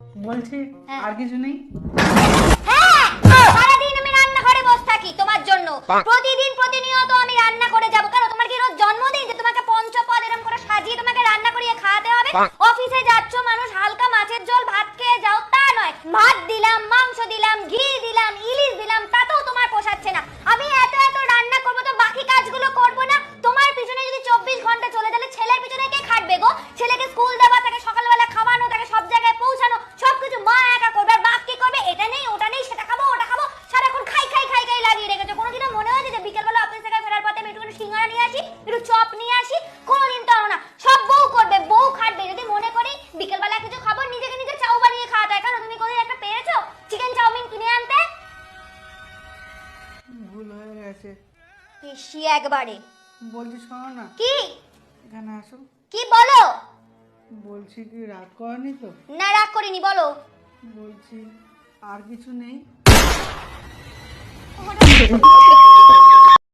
বলছি হ্যাঁ। আর কিছু নেই? হ্যাঁ সারাদিন আমি রান্নাঘরে বসে থাকি তোমার জন্য। প্রতিদিন প্রতিনিয়ত আমি রান্না করে যাব। কারণ তোমার কি রোজ জন্মদিন যে তোমাকে পঞ্চপদ এরকম করে সাজিয়ে তোমাকে রান্না করিয়ে খাওয়াতে হবে? অফিসে যাচ্ছ মানুষ হালকা মাছের ঝোল ভাত খেয়ে যাও তা নয় ভাত দিলাম সিঙ্গারা নিয়ে আসি একটু চপ নিয়ে আসি কোনোদিন তো না। সব বউ করবে বউ খাটবে। যদি মনে করি বিকেলবেলা কিছু খাব নিজেকে নিজে চাউ বানিয়ে খাওয়াতে হয় কারণ তুমি কোনোদিন একটা পেরেছ? চিকেন চাউমিন কিনে আনতে? ভুল হয়ে গেছে। বেশি একবারে। বলছি শোনো না। কি? এখানে আসো। কি বলো? বলছি কি রাগ করেনি তো? না রাগ করিনি বলো। বলছি আর কিছু নেই।